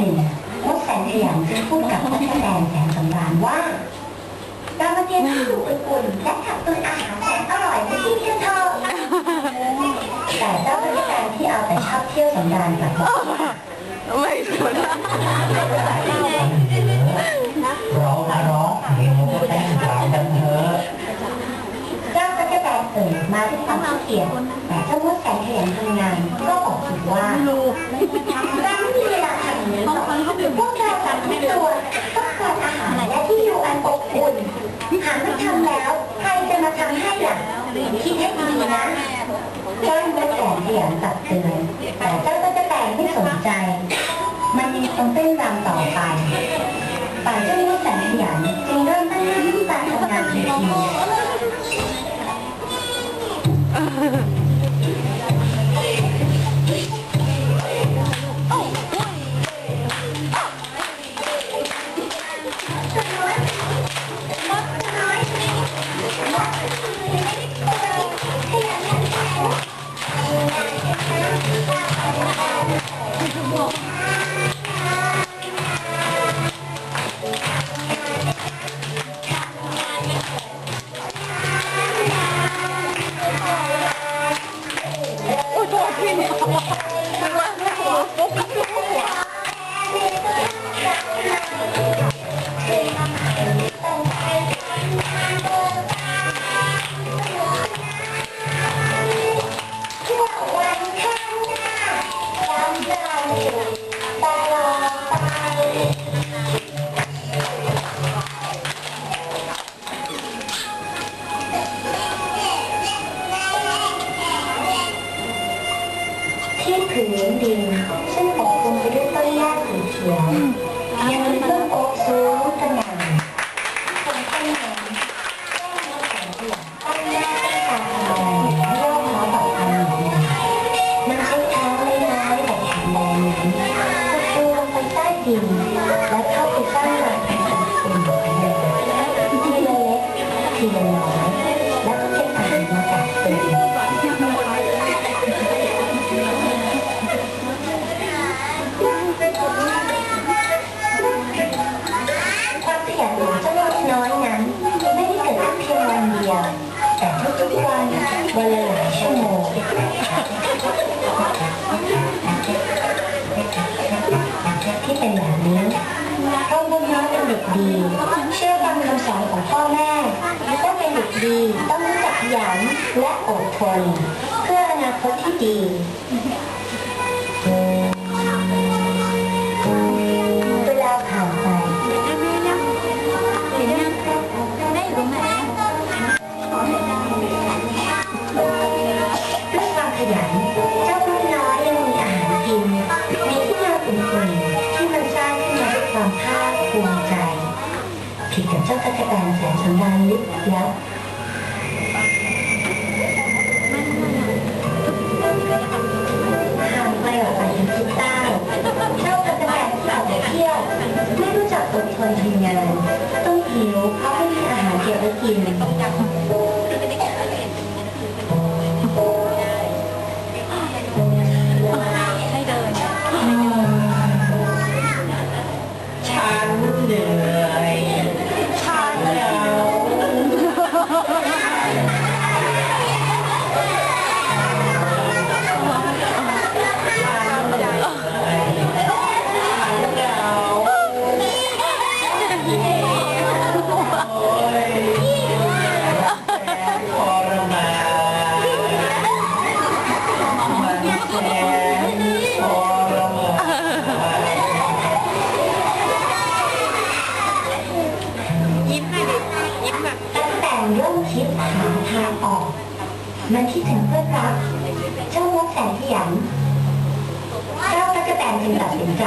หนึ่งมดแสนขยันจึงพูดกับพวกแสดงแสงสำราญว่าเรามาเตรียมที่อยู่อุ่นๆและขับตุนอาหารแสนอร่อยไปที่เที่ยวเธอแต่เจ้าพนักงานที่เอาแต่ชอบเที่ยวสำราญกลับบอกว่าไม่สนเรามาร้องเพลงก็แต่งสายกันเถอะเจ้าก็จะแบกเอ่ยมาด้วยความขี้เกียจแต่เจ้ามดแสนขยันทำงานก็บอกอีกว่าลูกเราไม่าทำ อย่างนี้หรอกพวกเราต่างทุกตัวต้องการอาหารและที่อยู่อันอบอุ่นหากไม่ทำแล้วใครจะมาทำให้ล่ะคิดให้ดีนะเจ้ามดแสนขยันตักเตือนแต่เจ้าก็จะแบกไม่สนใจ มันยังคงเต้นรำต่อไปป่าเจ้ามดแสนขยันจึงเริ่มตั้งหน้าตั้งตาทำงานทันที ที่เป็นแบบนี้เพราะนกน้องเป็นเด็กดี เชื่อฟังคำสอนของพ่อแม่ว่าเป็นเด็กดีต้องรู้จักขยันและอดทน เพื่ออนาคตที่ดี ร หาทางออกมันคิดถึงเพื่อนรักเจ้านกแสนขยันเจ้าตะกแตนจึงตัดสินใจ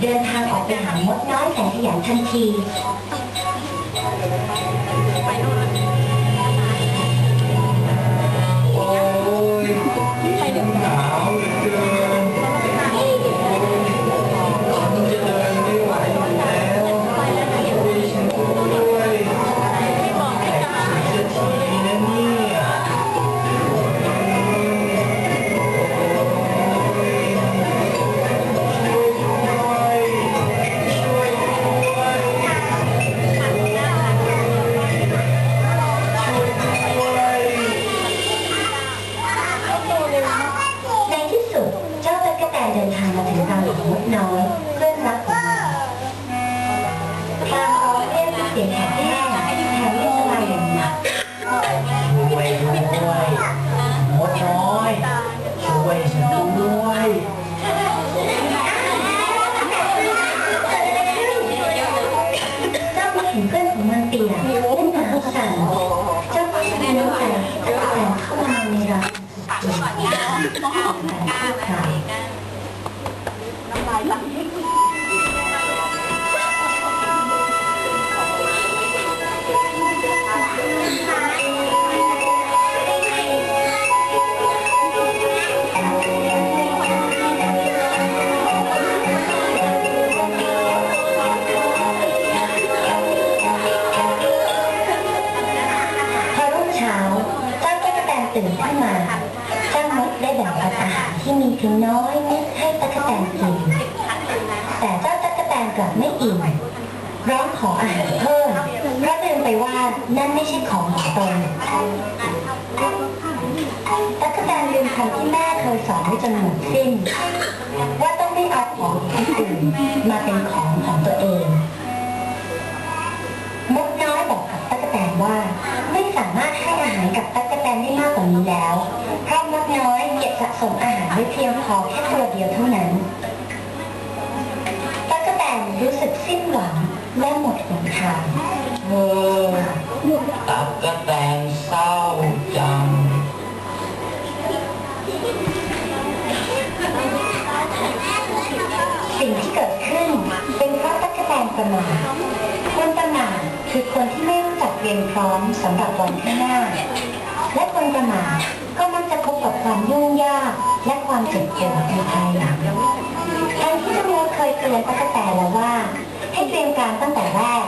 เดินทางออกไปหามดน้อยแสนขยันทันทีไปนู่นโอ้ยหนาวเหลือ หนาวสั่นเจ้าก็แสดงว่าตะกแต่เข้ามาในรังสุดๆแต่ชั่วคราวน้ ที่มีเพียงน้อยนิดให้ตะกแตนกิน แต่เจ้าตะกแตนกลับไม่อิ่มร้องขออาหารเพิ่มเพราะลืมไปว่านั่นไม่ใช่ของของตนตะกแตนลืมคำที่แม่เคยสอนไว้จนหมดสิ้น ว่าต้องไม่เอาของคนอื่นมาเป็นของของตัวเองมดน้อยบอกกับตะกแตนว่า ไม่สามารถให้อาหารกับตะกแตนได้มากกว่านี้แล้วเพราะ น้อยเก็บสะสมอาหารไว้เพียงพอแค่ตัวเดียวเท่านั้นตะกแตนรู้สึกสิ้นหวังและหมดหนทางเออตับกแตงเศร้าจังสิ่งที่เกิดขึ้นเป็นเพราะตะกแตนประมาทคนประมาทคือคนที่ไม่รู้จักเตรียมพร้อมสำหรับวันข้างหน้า และคนประมาท พบกับความยุ่งยากและความเจ็บปวดในภายหลังแทนที่จะมูเคยเตือนตั๊กแต่แล้วว่า ให้เตรียมการตั้งแต่แรก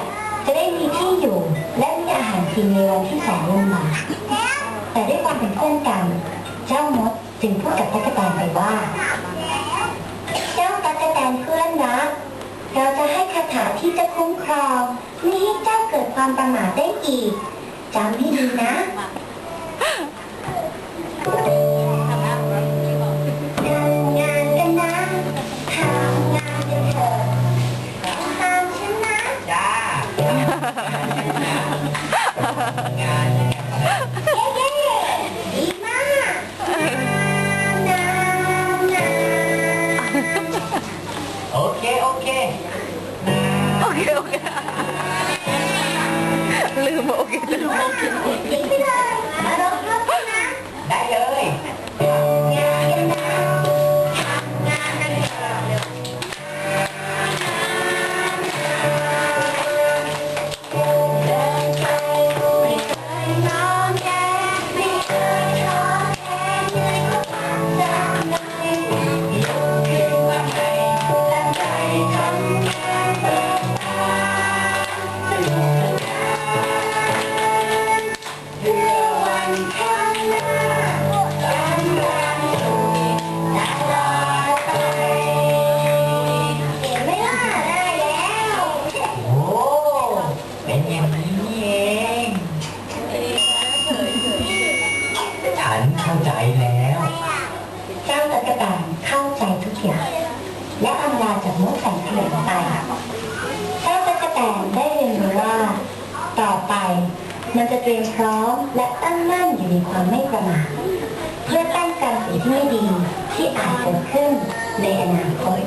จะได้มีที่อยู่และมีอาหารกินในวันที่แสนลำมาแต่ด้วยความเป็นเพื่อนกัน เจ้ามดจึงพูดกับตั๊กแตนไปว่า เจ้าตั๊กแตนเพื่อนนะเราจะให้คาถาที่จะคุ้มครองไม่ให้เจ้าเกิดความประมาทได้อีกจำให้ดีนะ ไป มันจะเตรียมพร้อมและตั้งมั่นอยู่ในความไม่ประมาทเพื่อต้านการสิ่งที่ไม่ดีที่อาจเกิดขึ้นในอนาคต